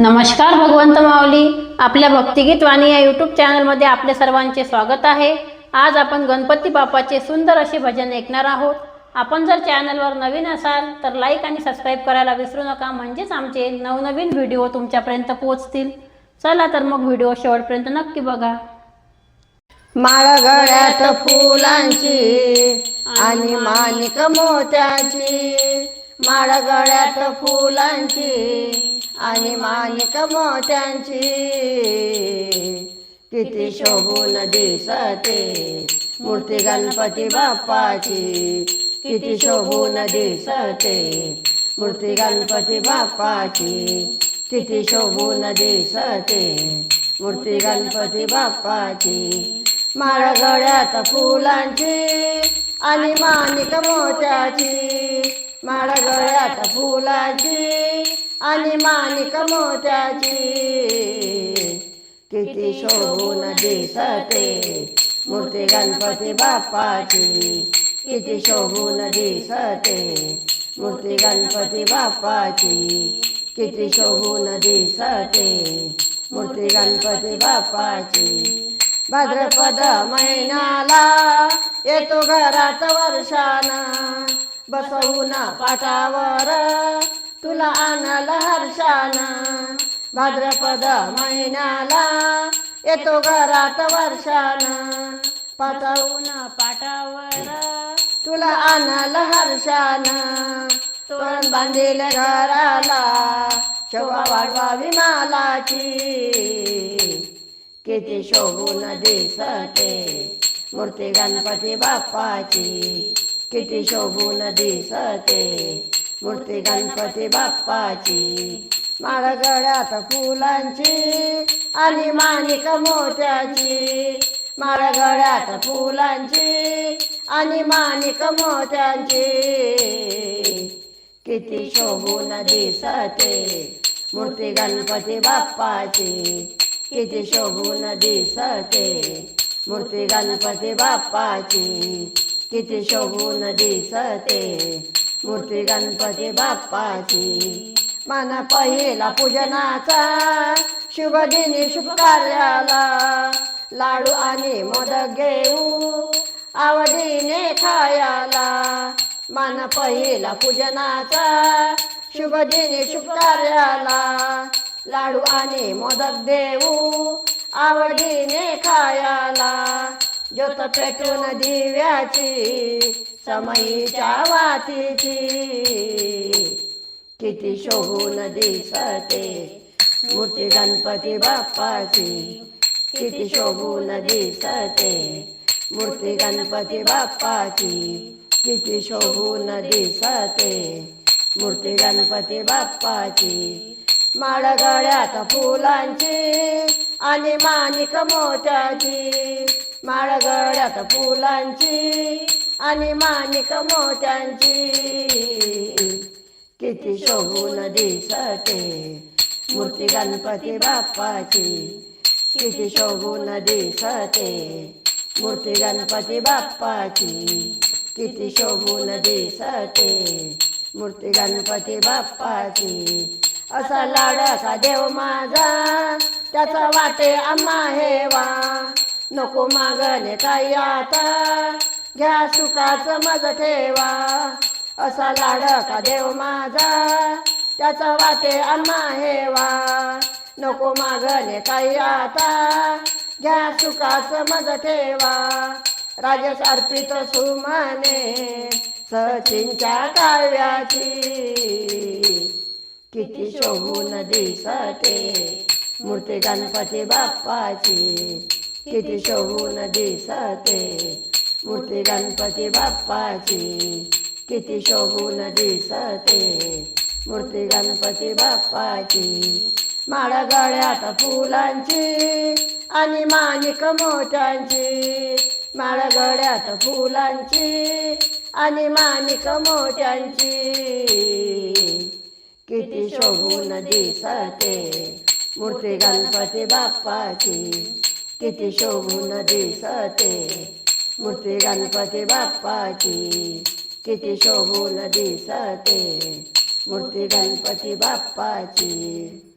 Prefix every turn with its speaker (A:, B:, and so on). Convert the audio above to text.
A: नमस्कार भगवंत माऊली. आपल्या भक्तिगीत वाणी या यूट्यूब चॅनलमध्ये आपले सर्वांचे स्वागत आहे. आज आपण गणपती बाप्पाचे सुंदर असे भजन ऐकणार आहोत. आपण जर चॅनलवर नवीन असाल तर लाईक आणि सबस्क्राईब करायला विसरू नका. म्हणजेच आमचे नवनवीन व्हिडिओ तुमच्यापर्यंत पोहोचतील. चला तर मग व्हिडिओ शेवटपर्यंत नक्की बघा.
B: माळ गळ्यात फुलांची आणि माणिक मोत्याची. माळ गळ्यात फुलांची आणि माणिक मोत्यांची. किती शोभून दिसते मूर्ती गणपती बाप्पाची. किती शोभून दिसते मूर्ती गणपती बाप्पाची. किती शोभून दिसते मूर्ती गणपती बाप्पाची. माळ गळ्यात फुलांची आणि माणिक मोत्याची. माळ गळ्यात फुलाची आणि माणिक मोत्याची. किती शोभून दिसते मूर्ती गणपती बाप्पाची. किती शोभून दिसते मूर्ती गणपती बाप्पाची. किती शोभून दिसते मूर्ती गणपती बाप्पाची. भाद्रपद महिन्याला येतो घरात वर्षाना. बसवून पाटावर तुला आणल हर्षाना. भाद्रपद महिन्याला येतो घरात वर्षाना. पाठवून पाटावर तुला आणल हर्षाना. तोरण बांधील घराला शोभा वाढवावी मालाची. किती शोभून दिसते मूर्ती गणपती बाप्पाची. किती शोभून दिसते. मूर्ती गणपती बाप्पाची माळ गळ्यात फुलांची आणि माणिक मोत्याची. माळ गळ्यात फुलांची आणि माणिक मोत्यांची. किती शोभून दिसते. मूर्ती गणपती बाप्पाची किती शोभून दिसते. मूर्ती गणपती बाप्पाची किती शोभून दिसते. मूर्ती गणपती बाप्पाची. मन पहिला पूजनाचा. शुभ दिनी शुभ कार्याला लाडू आणि मोदक घेऊ. आवडीने खायाला. मन पहिला पूजनाचा. शुभ दिनी शुभ कार्याला लाडू आणि मोदक देऊ. आवडीने खायाला. ज्योत पेटून दिव्याची समयीच्या वातीची. किती शोभून दिसते मूर्ती गणपती बाप्पाची. किती शोभून दिसते मूर्ती गणपती बाप्पाची. किती शोभून दिसते मूर्ती गणपती बाप्पाची. माळ गळ्यात फुलांची आणि माणिक मोत्याची. माळगड्यात फुलांची आणि माणिक मोत्यांची. किती शोभून दिसते मूर्ती गणपती बाप्पाची. किती शोभून दिसते मूर्ती गणपती बाप्पाची. किती शोभून दिसते मूर्ती गणपती बाप्पाची. असा लाडाचा देव माझा त्याचा वाटे आम्हा हेवा. नको मागणे ताई आता. घ्या सुखाचं मज ठेवा. असा लाडका देव माझा. त्याचा वाटे आम्हा हेवा. नको मागणे ताई आता. घ्या सुखाचं मज ठेवा. राजस अर्पित सुमने सचिनच्या काव्याची. किती शोभून दिसते मूर्ती गणपती बाप्पाची. किती शोभून दिसते. मूर्ती गणपती बाप्पाची किती शोभून दिसते. मूर्ती गणपती बाप्पाची माळ गळ्यात फुलांची आणि माणिक मोठ्यांची माळ गळ्यात फुलांची आणि माणिक मोठ्यांची किती शोभून दिसते. मूर्ती गणपती बाप्पाची किती शोभून दिसते. मूर्ती गणपती बाप्पाची किती शोभून दिसते. मूर्ती गणपती बाप्पाची